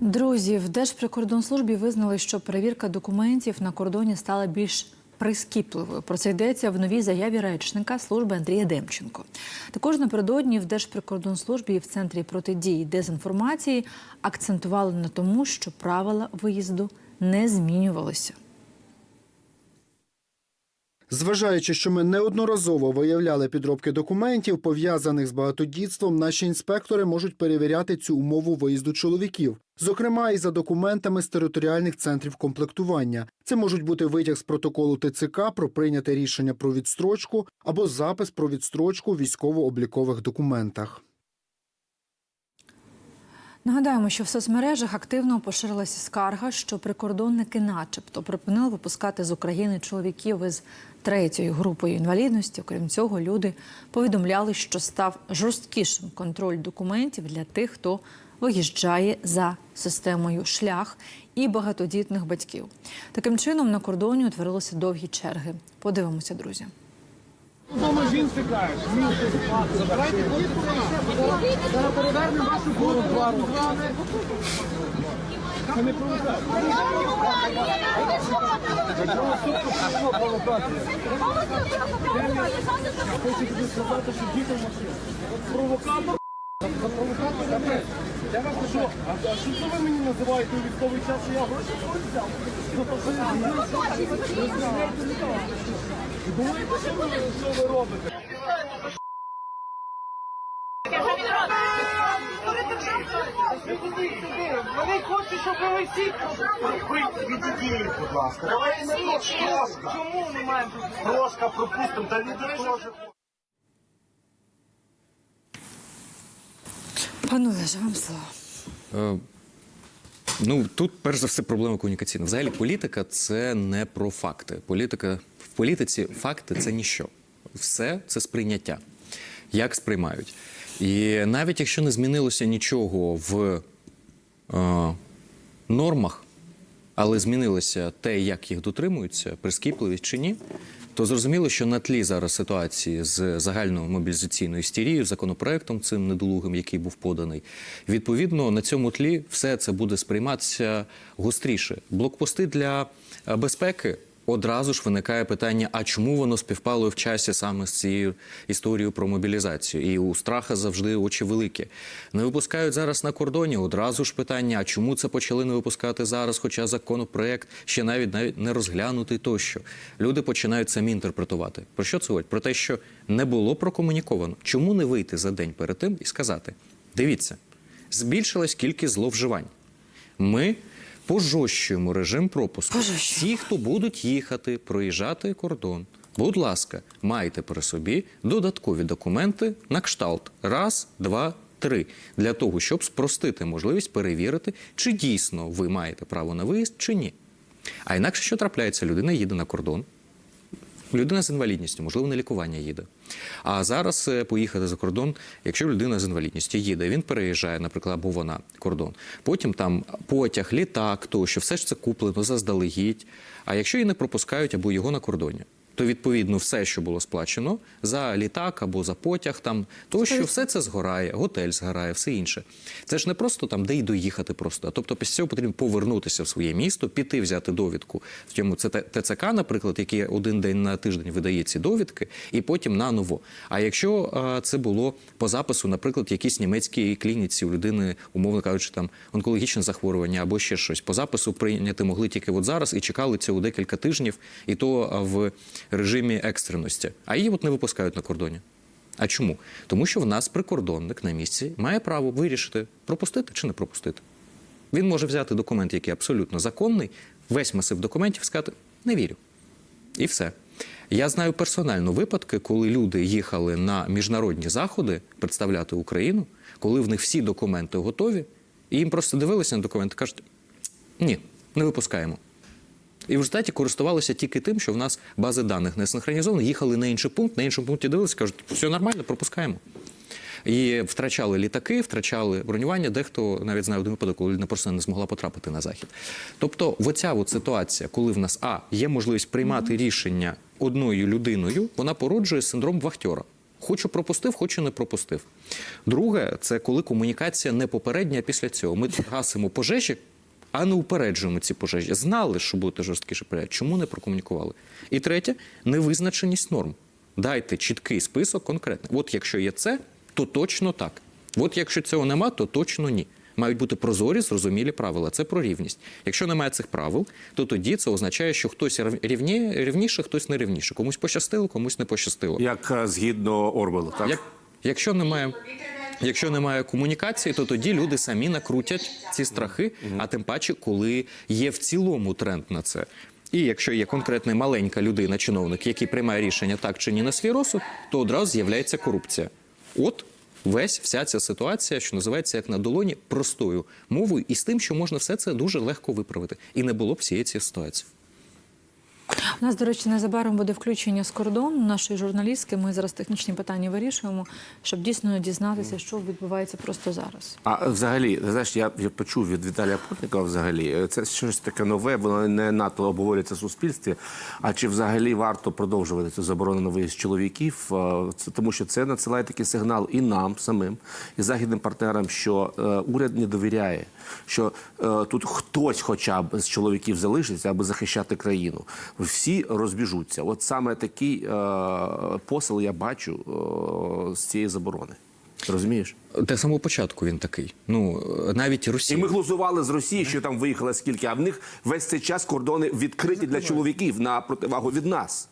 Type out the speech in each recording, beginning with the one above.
Друзі, в Держприкордонслужбі визнали, що перевірка документів на кордоні стала більш прискіпливою. Про це йдеться в новій заяві речника служби Андрія Демченко. Також напередодні в Держприкордонслужбі і в центрі протидії дезінформації акцентували на тому, що правила виїзду не змінювалися. Зважаючи, що ми неодноразово виявляли підробки документів, пов'язаних з багатодітством, наші інспектори можуть перевіряти цю умову виїзду чоловіків, зокрема і за документами з територіальних центрів комплектування. Це можуть бути витяг з протоколу ТЦК про прийняте рішення про відстрочку або запис про відстрочку у військово-облікових документах. Нагадаємо, що в соцмережах активно поширилася скарга, що прикордонники, начебто, припинили випускати з України чоловіків із третьою групою інвалідності. Окрім цього, люди повідомляли, що став жорсткішим контроль документів для тих, хто виїжджає за системою шлях і багатодітних батьків. Таким чином на кордоні утворилися довгі черги. Подивимося, друзі. Дома жінці кажеш, забирайте Зараз перевернемо вашу голову два роки. Це не провокація. Хочу. Я вас кажу, а а що це ви мені називаєте у військовий час, що я гроші взяв? Ну, то Думаєте, що ви, що ви робите? Вони хочуть, щоб ви всі відійдіть, будь ласка. Давайте трошка. Чому не маємо Трошка пропустимо, та теж. Пане Олеже, вам слово. Е, Ну тут перш за все проблема комунікаційна. Взагалі, політика це не про факти. Політика в політиці факти це ніщо. Все це сприйняття. Як сприймають. І навіть якщо не змінилося нічого в е, нормах, але змінилося те, як їх дотримуються, прискіпливість чи ні, то зрозуміло, що на тлі зараз ситуації з загальною мобілізаційною істерією, законопроектом цим недолугим, який був поданий, відповідно на цьому тлі все це буде сприйматися гостріше. Блокпости для е, безпеки. Одразу ж виникає питання: а чому воно співпало в часі саме з цією історією про мобілізацію? І у страха завжди очі великі. Не випускають зараз на кордоні. Одразу ж питання: а чому це почали не випускати зараз? Хоча законопроект ще навіть навіть не розглянутий тощо. Люди починають самі інтерпретувати. Про що це говорить? Про те, що не було прокомуніковано. Чому не вийти за день перед тим і сказати: дивіться, збільшилась кількість зловживань. Ми пожорщуємо режим пропуску. Всі, хто будуть їхати, проїжджати кордон, будь ласка, майте при собі додаткові документи на кшталт. Раз, два, три. Для того, щоб спростити можливість перевірити, чи дійсно ви маєте право на виїзд, чи ні. А інакше що трапляється? Людина їде на кордон, Людина з інвалідністю, можливо, на лікування їде. А зараз е, поїхати за кордон, якщо людина з інвалідністю їде, він переїжджає, наприклад, або вона кордон. Потім там потяг, літак, тощо, все ж це куплено заздалегідь. А якщо її не пропускають або його на кордоні, то відповідно все, що було сплачено за літак або за потяг, там тощо, все це згорає, готель згорає, все інше. Це ж не просто там, де й доїхати просто. А тобто після цього потрібно повернутися в своє місто, піти взяти довідку. В цьому це ТЦК, наприклад, який один день на тиждень видає ці довідки, і потім наново. А якщо а, це було по запису, наприклад, в якійсь німецькій клініці у людини, умовно кажучи, там онкологічне захворювання або ще щось, по запису прийняти могли тільки от зараз і чекали цього декілька тижнів, і то в режимі екстреності. А її от не випускають на кордоні. А чому? Тому що в нас прикордонник на місці має право вирішити, пропустити чи не пропустити. Він може взяти документ, який абсолютно законний, весь масив документів, сказати не вірю. І все. Я знаю персонально випадки, коли люди їхали на міжнародні заходи представляти Україну, коли в них всі документи готові, і їм просто дивилися на документи, кажуть: ні, не випускаємо. І в результаті користувалися тільки тим, що в нас бази даних не синхронізовані, їхали на інший пункт, на іншому пункті дивилися, кажуть, все нормально, пропускаємо. І втрачали літаки, втрачали бронювання. Дехто навіть знає один випадок, коли людина просто не змогла потрапити на захід. Тобто, оця от ситуація, коли в нас а є можливість приймати рішення одною людиною, вона породжує синдром вахтера. Хочу пропустив, хочу не пропустив. Друге, це коли комунікація не попередня, а після цього. Ми гасимо пожежі, а не упереджуємо ці пожежі. Знали, що буде жорсткіше період. Чому не прокомунікували? І третє невизначеність норм. Дайте чіткий список конкретний. От якщо є це, то точно так. От якщо цього нема, то точно ні. Мають бути прозорі, зрозумілі правила. Це про рівність. Якщо немає цих правил, то тоді це означає, що хтось рівні, рівніше, хтось не рівніше. Комусь пощастило, комусь не пощастило. Як е, згідно Орвелу, так? Як, якщо немає. Якщо немає комунікації, то тоді люди самі накрутять ці страхи, а тим паче, коли є в цілому тренд на це. І якщо є конкретна маленька людина, чиновник, який приймає рішення так чи ні на свій розсуд, то одразу з'являється корупція. От весь вся ця ситуація, що називається як на долоні, простою мовою, і з тим, що можна все це дуже легко виправити. І не було б всієї цієї ситуації. У нас, до речі, незабаром буде включення з кордону нашої журналістки. Ми зараз технічні питання вирішуємо, щоб дійсно дізнатися, що відбувається просто зараз. А взагалі, знаєш, я, почув від Віталія Портника взагалі. е, Це щось таке нове, воно не надто обговорюється в суспільстві. А чи взагалі варто продовжувати цю заборону на виїзд чоловіків? Е, Це тому, що це надсилає такий сигнал і нам самим, і західним партнерам, що е, уряд не довіряє, що тут хтось, хоча б з чоловіків залишиться, аби захищати країну. Всі розбіжуться. От саме такий е, посил я бачу е, з цієї заборони. Розумієш? Та самого початку він такий. Ну навіть І ми глузували з Росії, що там виїхало скільки, а в них весь цей час кордони відкриті для чоловіків на противагу від нас.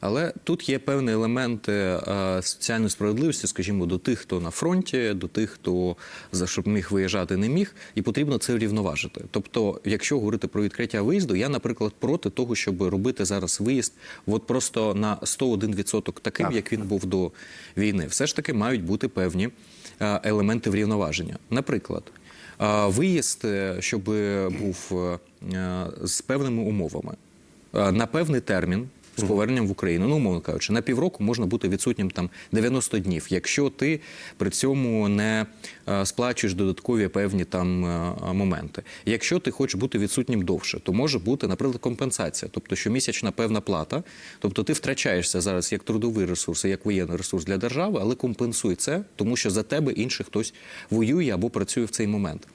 Але тут є певні елементи е, соціальної справедливості, скажімо, до тих, хто на фронті, до тих, хто за щоб міг виїжджати, не міг, і потрібно це врівноважити. Тобто, якщо говорити про відкриття виїзду, я, наприклад, проти того, щоб робити зараз виїзд, от просто на 101% таким, Так. як він був до війни. Все ж таки мають бути певні е, елементи врівноваження. Наприклад. е, Виїзд, е, щоб був е, з певними умовами е, на певний термін з поверненням в Україну. Ну, умовно кажучи, на півроку можна бути відсутнім там 90 днів, якщо ти при цьому не е, сплачуєш додаткові певні там е, моменти. Якщо ти хочеш бути відсутнім довше, то може бути, наприклад, компенсація, тобто щомісячна певна плата. Тобто ти втрачаєшся зараз як трудовий ресурс, як воєнний ресурс для держави, але компенсуй це, тому що за тебе інший хтось воює або працює в цей момент.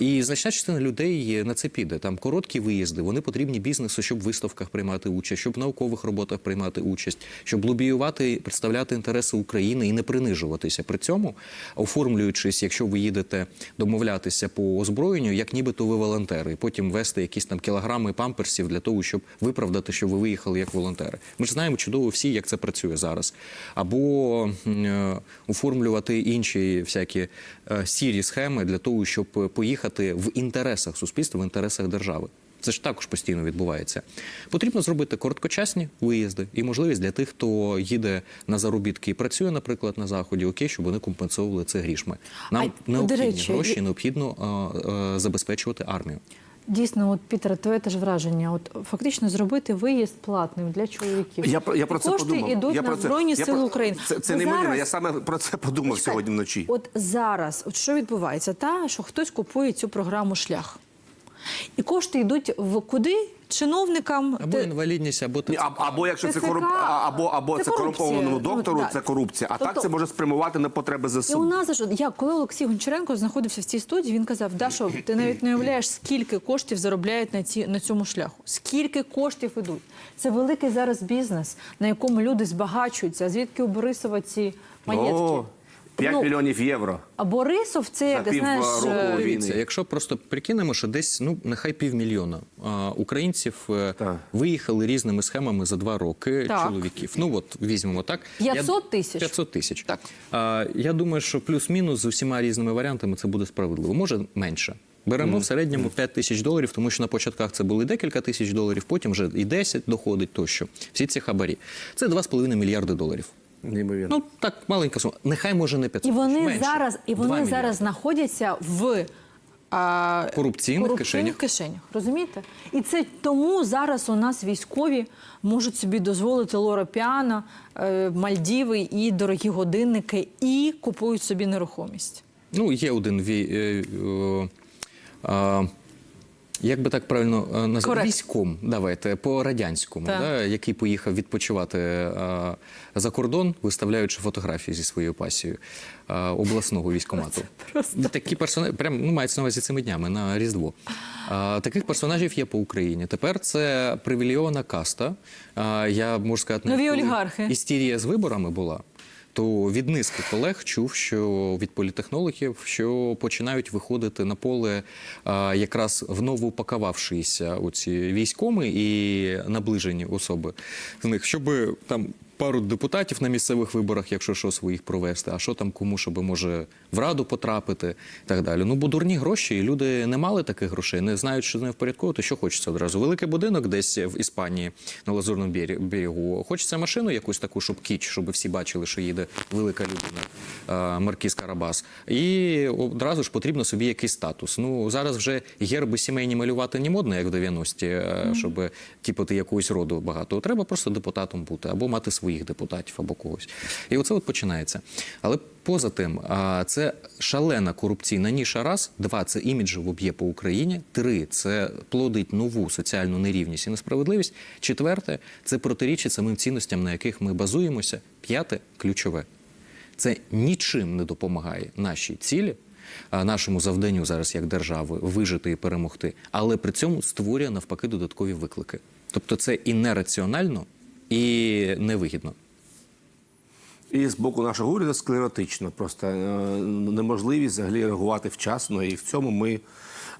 І значна частина людей на це піде. Там короткі виїзди, вони потрібні бізнесу, щоб в виставках приймати участь, щоб в наукових роботах приймати участь, щоб лобіювати, представляти інтереси України і не принижуватися. При цьому, оформлюючись, якщо ви їдете домовлятися по озброєнню, як нібито ви волонтери, і потім вести якісь там кілограми памперсів для того, щоб виправдати, що ви виїхали як волонтери. Ми ж знаємо чудово всі, як це працює зараз. Або е, оформлювати інші всякі е, сірі схеми для того, щоб поїхати в інтересах суспільства, в інтересах держави. Це ж також постійно відбувається. Потрібно зробити короткочасні виїзди і можливість для тих, хто їде на заробітки і працює, наприклад, на заході, окей, щоб вони компенсовували це грішми. Нам А, необхідні речі, гроші, необхідно а, а, забезпечувати армію. Дійсно, от Пітер, твоє теж враження. От фактично зробити виїзд платним для чоловіків. Я, про- я про це кошти подумав. йдуть я на про це, Збройні я Сили про- України. Це, це не зараз... мені, Я саме про це подумав Почекай. сьогодні вночі. От зараз, от що відбувається? Та що хтось купує цю програму шлях. І кошти йдуть в куди? Чиновникам Або інвалідність, або Ні, а- або якщо це ТЦК, корумп... а- або, або це це, корумпованому Ну, доктору, так. це корупція. А Тобто- так це може спрямувати на потреби І у нас ж- я коли Олексій Гончаренко знаходився в цій студії, він казав: Дашо, ти навіть не уявляєш, скільки коштів заробляють на ці на цьому шляху. Скільки коштів ідуть? Це великий зараз бізнес, на якому люди збагачуються. Звідки у Борисова ці маєтки? О, 5 Ну, мільйонів євро. А Борисов це як знаєш. року е, війни. Дивіться, якщо просто прикинемо, що десь ну нехай півмільйона а, українців е, Так. виїхали різними схемами за два роки Так. чоловіків. Ну от візьмемо так. 500 тисяч? 500 тисяч. Так. А, я думаю, що плюс-мінус з усіма різними варіантами це буде справедливо. Може менше. Беремо в середньому 5 тисяч доларів, тому що на початках це були декілька тисяч доларів, потім вже і 10 доходить тощо. Всі ці хабарі. Це 2,5 мільярди доларів. Неймовірно. Ну так маленька сума. Нехай може не 500 І вони тисяч, менше. зараз, і 2 вони мільярди. зараз знаходяться в а, Корупційних кишенях. кишенях. Розумієте? І це тому зараз у нас військові можуть собі дозволити Лора Піана, е, Мальдіви і дорогі годинники, і купують собі нерухомість. Ну, є один ві... е, е, е, Як би так правильно е, назвати? Військом, давайте, по радянському, Так. да, який поїхав відпочивати е, за кордон, виставляючи фотографії зі своєю пасією е, обласного військомату. Такі персонажі, прям ну, мається на увазі цими днями на Різдво. Е, таких персонажів є по Україні. Тепер це привілейована каста. Е, я можу сказати, Нові олігархи. істерія з виборами була. То від низки колег чув, що від політехнологів, що починають виходити на поле а, якраз у оці військоми і наближені особи з них, щоб там пару депутатів на місцевих виборах, якщо що, своїх провести, а що там кому, щоб може в раду потрапити і так далі. Ну бо дурні гроші, і люди не мали таких грошей, не знають, що з ними впорядковувати, що хочеться одразу. Великий будинок десь в Іспанії на Лазурному бере- берегу. Хочеться машину якусь таку, щоб кіч, щоб всі бачили, що їде велика людина, Маркіз Карабас. І одразу ж потрібно собі якийсь статус. Ну зараз вже герби сімейні малювати не модно, як в 90-ті, е, щоб типу ти якогось роду багато. Треба просто депутатом бути або мати своїх депутатів, або когось. І оце от починається. Але поза тим, це шалена корупційна ніша. Раз, два це іміджево б'є по Україні. Три це плодить нову соціальну нерівність і несправедливість. Четверте це протирічить самим цінностям, на яких ми базуємося. П'яте ключове. Це нічим не допомагає нашій цілі, нашому завданню зараз як держави вижити і перемогти, але при цьому створює навпаки додаткові виклики. Тобто це і нераціонально, і невигідно. І з боку нашого уряду склеротично, просто е, неможливість взагалі реагувати вчасно. І в цьому ми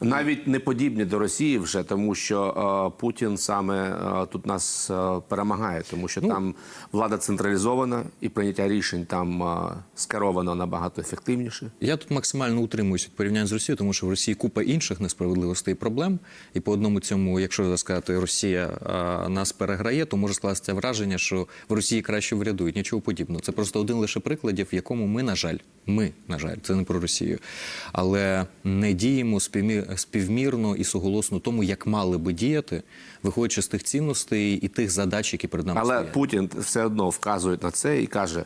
навіть не подібні до Росії вже, тому що е, Путін саме е, тут нас е, перемагає, тому що там влада централізована і прийняття рішень там е, скеровано набагато ефективніше. Я тут максимально утримуюсь від порівняння з Росією, тому що в Росії купа інших несправедливостей і проблем. І по одному цьому, якщо сказати, Росія нас переграє, то може скластися враження, що в Росії краще врядують. Нічого подібного. Це просто один лише прикладів, в якому ми, на жаль, ми, на жаль, це не про Росію, але не діємо співмі- співмірно і суголосно тому, як мали би діяти, виходячи з тих цінностей і тих задач, які перед нами Але стоять. Путін все одно вказує на це і каже е,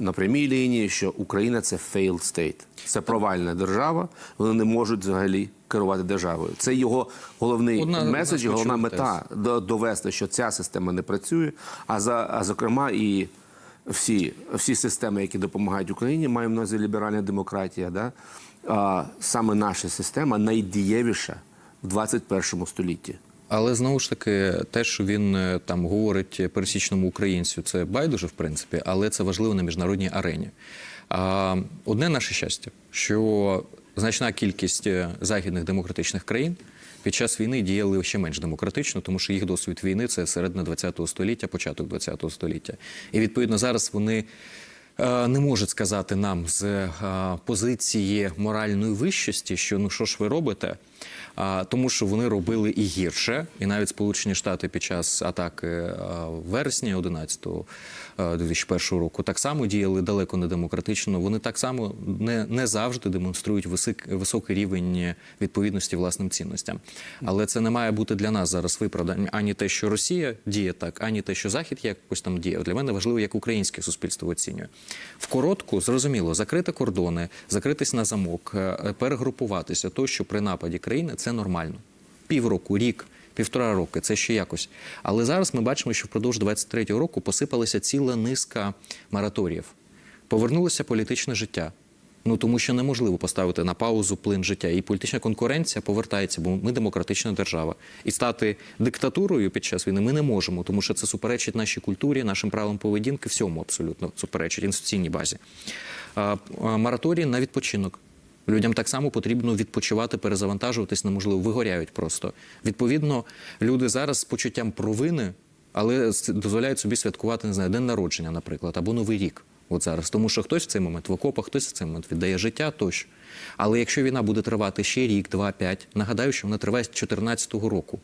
на прямій лінії, що Україна це failed state. Це провальна держава. Вони не можуть взагалі керувати державою. Це його головний Одна- меседж, головна мета до- довести, що ця система не працює. А за а зокрема і всі, всі системи, які допомагають Україні, маємо на увазі ліберальна демократія. Да? А, саме наша система найдієвіша в 21 столітті. Але знову ж таки, те, що він е, там говорить пересічному українцю, це байдуже, в принципі, але це важливо на міжнародній арені. А, одне наше щастя, що значна кількість е, західних демократичних країн під час війни діяли ще менш демократично, тому що їх досвід війни це середина ХХ століття, початок ХХ століття. І відповідно зараз вони. е, Не можуть сказати нам з е, позиції моральної вищості, що ну що ж ви робите, тому що вони робили і гірше, і навіть Сполучені Штати під час атаки а, в вересні 11 а, 2001 року так само діяли далеко не демократично. Вони так само не, не завжди демонструють висик, високий рівень відповідності власним цінностям. Але це не має бути для нас зараз виправданням ані те, що Росія діє так, ані те, що Захід якось там діє. Для мене важливо, як українське суспільство оцінює. В коротку, зрозуміло, закрити кордони, закритись на замок, е, перегрупуватися, то що при нападі країни це нормально. Півроку, рік. Півтора роки, це ще якось. Але зараз ми бачимо, що впродовж 23-го року посипалася ціла низка мораторіїв. Повернулося політичне життя. Ну тому що неможливо поставити на паузу плин життя. І політична конкуренція повертається, бо ми демократична держава. І стати диктатурою під час війни ми не можемо, тому що це суперечить нашій культурі, нашим правилам поведінки, всьому абсолютно суперечить інституційній базі. Мораторій на відпочинок. Людям так само потрібно відпочивати, перезавантажуватись, неможливо, вигоряють просто. Відповідно, люди зараз з почуттям провини, але дозволяють собі святкувати не знаю, день народження, наприклад, або Новий рік. От зараз, тому що хтось в цей момент в окопах, хтось в цей момент віддає життя тощо. Але якщо війна буде тривати ще рік, два, п'ять, нагадаю, що вона триває з 2014 року.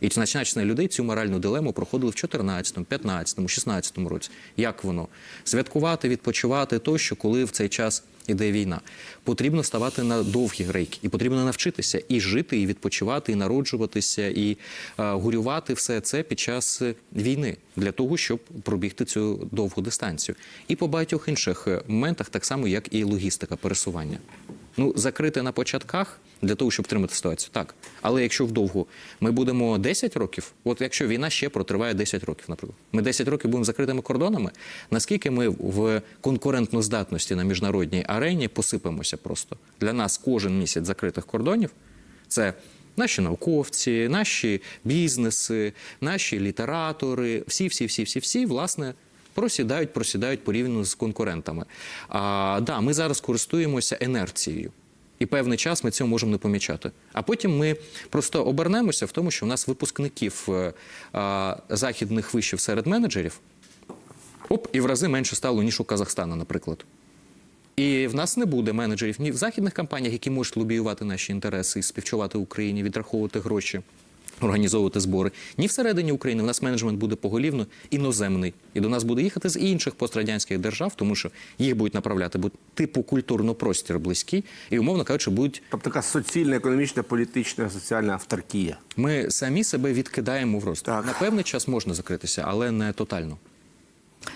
І значна людей цю моральну дилему проходили в 14, 15, 16 році. Як воно? Святкувати, відпочивати тощо, коли в цей час іде війна. Потрібно ставати на довгі грейки, і потрібно навчитися і жити, і відпочивати, і народжуватися, і е, горювати все це під час війни для того, щоб пробігти цю довгу дистанцію. І по багатьох інших е, моментах, так само як і логістика пересування. Ну, закрити на початках для того, щоб втримати ситуацію, так. Але якщо вдовго ми будемо 10 років, от якщо війна ще протриває 10 років, наприклад, ми 10 років будемо закритими кордонами, наскільки ми в конкурентноздатності на міжнародній арені посипемося просто. Для нас кожен місяць закритих кордонів це наші науковці, наші бізнеси, наші літератори, всі, всі, всі, всі, всі, власне, просідають, просідають порівняно з конкурентами. А, да, ми зараз користуємося інерцією. І певний час ми цього можемо не помічати. А потім ми просто обернемося в тому, що у нас випускників е, а, західних вишів серед менеджерів оп, і в рази менше стало, ніж у Казахстана, наприклад. І в нас не буде менеджерів ні в західних компаніях, які можуть лобіювати наші інтереси і співчувати Україні, відраховувати гроші, організовувати збори. Ні всередині України. В нас менеджмент буде поголівно іноземний. І до нас буде їхати з інших пострадянських держав, тому що їх будуть направляти, бо типу культурно-простір близький, і умовно кажучи, будуть Тобто така соціальна, економічна, політична, соціальна авторкія. ми самі себе відкидаємо в рост. Так. На певний час можна закритися, але не тотально.